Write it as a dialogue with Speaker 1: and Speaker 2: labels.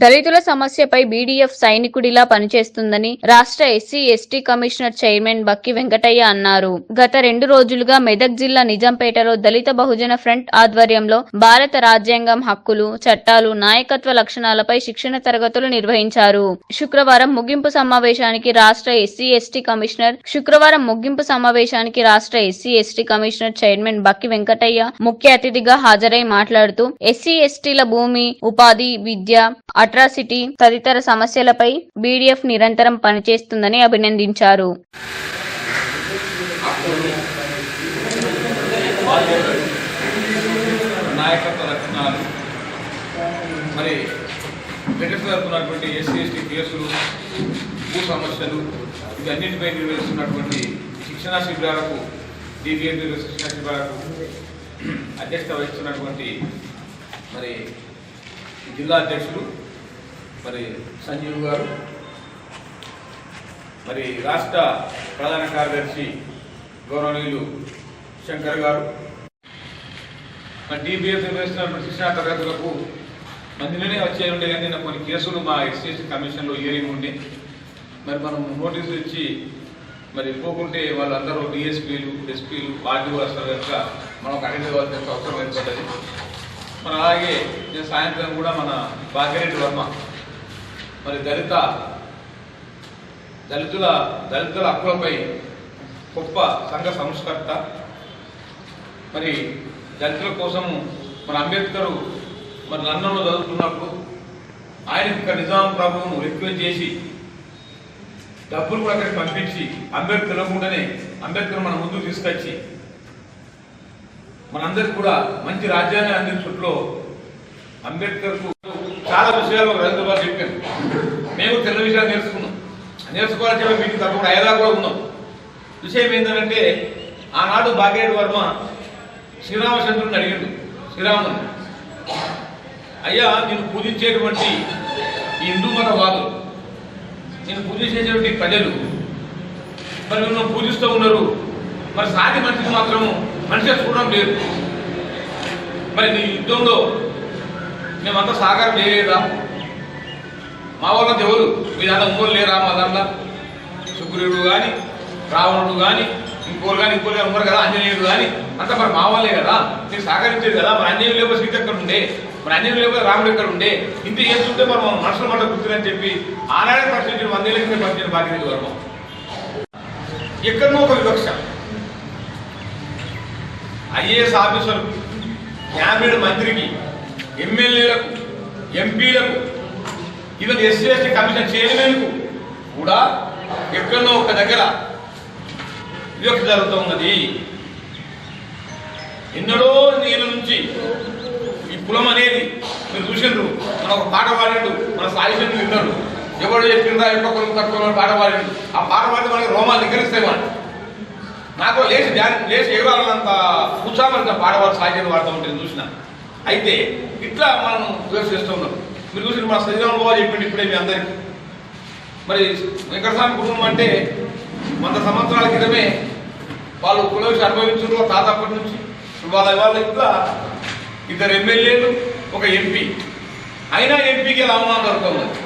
Speaker 1: దళితుల సమస్యపై బీడీఎఫ్ సైనికుడిలా పనిచేస్తుందని రాష్ట్ర SC ST commissioner chairman Bakki Venkataiah అన్నారు. గత రెండు రోజులుగా మెదక్ జిల్లా నిజాంపేటలో దళిత బహుజన ఫ్రంట్ ఆధ్వర్యంలో భారత రాజ్యాంగం హక్కులు చట్టాలు నాయకత్వ లక్షణాలపై శిక్షణ తరగతులు నిర్వహించారు. శుక్రవారం ముగింపు సమావేశానికి రాష్ట్ర ఎస్సీ ఎస్టీ కమిషనర్ శుక్రవారం ముగింపు సమావేశానికి రాష్ట్ర SC ST commissioner chairman Bakki Venkataiah ముఖ్య అతిథిగా హాజరై మాట్లాడుతూ ఎస్సీ ఎస్టీల భూమి ఉపాధి విద్య అట్రాసిటీ తదితర సమస్యలపై బీడీఎఫ్ నిరంతరం పనిచేస్తుందని అభినందించారు.
Speaker 2: నాయకత్వ లక్షణాలు. మరి ఎస్సీ ఎస్టీ కేసులు భూ సమస్యలు నిర్వహిస్తున్నటువంటి శిక్షణా శిబిరాలకు డిబిఎన్ శిక్షణా శిబిరాలకు అధ్యక్షత వహిస్తున్నటువంటి మరి జిల్లా అధ్యక్షులు మరి సంజీవ్ గారు మరి రాష్ట్ర ప్రధాన కార్యదర్శి గౌరవనీయులు శంకర్ గారు మరి డిబిఎఫ్ నిర్వహిస్తున్న శిక్షణ తరగతులకు మందిలోనే వచ్చే ఉండే కానీ నిన్న కొన్ని కేసులు మా ఎస్సీఎస్సీ కమిషన్లో హియరింగ్ ఉండి. మరి మనం నోటీసులు ఇచ్చి మరి పోకుంటే వాళ్ళందరూ డిఎస్పీలు ఎస్పీలు పార్టీ వస్తారు కనుక మనం ఒక అడిగి కావాల్సిన అవసరం ఏర్పడ్డది. మరి అలాగే నేను సాయంత్రం కూడా మన భాగ్యరెడ్డి వర్మ మరి దళిత దళితుల దళితుల హక్కులపై గొప్ప సంఘ సంస్కర్త. మరి దళితుల కోసము మన అంబేద్కర్ మరి లండన్లో చదువుతున్నప్పుడు ఆయన ఇక్కడ నిజాం ప్రభువును రిక్వెస్ట్ చేసి డబ్బులు కూడా అక్కడికి పంపించి అంబేద్కర్ తెలియకుండానే అంబేద్కర్ మన ముందుకు తీసుకొచ్చి మనందరికి కూడా మంచి రాజ్యాన్ని అందించట్లో అంబేద్కర్ చాలా విషయాలు రవీంద్ర గారు చెప్పారు. మేము తెల్ల విషయాలు నేర్చుకున్నాం. నేర్చుకోవాలని చెప్పి మీకు తప్పకుండా అయ్యేలా కూడా ఉన్నాం. విషయం ఏంటంటే ఆనాడు భాగ్యరెడ్డి వర్మ శ్రీరామచంద్రుని అడిగాడు. శ్రీరాముని. అయ్యా నేను పూజించేటువంటి ఈ హిందూ మతవాదులు నేను పూజించేటువంటి ప్రజలు మరి మిమ్మల్ని పూజిస్తూ ఉన్నారు. మరి సాటి మనిషికి మాత్రము మనిషి చూడడం లేదు. మరి నీ యుద్ధంలో మేమంతా సహకారం చేయలేదా మా వాళ్ళంతా ఎవరు మీ దాంట్లో ఇంకోరు లేరా మా దాంట్లో? శుక్రుడు కానీ రావణుడు కానీ ఇంకోరు కానీ ఇంకోరు కానీ ఉన్నారు కదా ఆంజనేయుడు కానీ అంతా మరి మా వాళ్ళే కదా. మీరు సహకరించేది కదా మరి ఆంజనేయుడు లేకపోతే సీత ఎక్కడ ఉండే? మరి ఆంజనేయుడు లేకపోతే రాముడు ఎక్కడ ఉండే? ఇంత చేస్తుంటే మనం మన మనుషుల మాట గుర్తులని చెప్పి ఆనాడే ప్రశ్నించిన వందేళ్ళ కింద ప్రశ్నించిన బాధ్యత వర్మ ఎక్కడనో ఒక వివక్ష. ఐఏఎస్ ఆఫీసర్ క్యాబినెట్ మంత్రికి ఎమ్మెల్యేలకు ఎంపీలకు ఈవెన్ ఎస్సీ ఎస్టీ కమిషన్ చైర్మన్కు కూడా ఎక్కడో ఒక దగ్గర వివక్ష జరుగుతూ ఉన్నది. ఎన్నడో నేల నుంచి ఈ కులం అనేది మీరు చూసిండ్రు మన ఒక పాట పాడిండు మన సాహిత్యం విన్నాడు. ఎవడు చెప్పిండ్రా ఎక్కడ కులం తక్కువ పాట పాడిండు. ఆ పాట పాడితే మనకి రోమాలు నిగరిస్తాయి వాడు నాకు లేచి ధ్యానం లేచి ఎగరాలన్నంత ఉత్సాహంగా పాడవాడు సాహిత్యం వాడుతూ ఉంటుంది చూసినా. అయితే ఇట్లా మనం వివక్ష ఉన్నాం. మీరు చూసిన మన శ్రీరాములు బాబు చెప్పింది ఇప్పుడే మీ అందరికీ. మరి వెంకటస్వామి కుటుంబం అంటే వంద సంవత్సరాల క్రితమే వాళ్ళు కులవేసి అనుభవించారు తాత అప్పటి నుంచి. వాళ్ళ వాళ్ళ ఇంకా ఇద్దరు ఎమ్మెల్యేలు ఒక ఎంపీ. అయినా ఎంపీకి ఎలా అవమానం జరుగుతుంది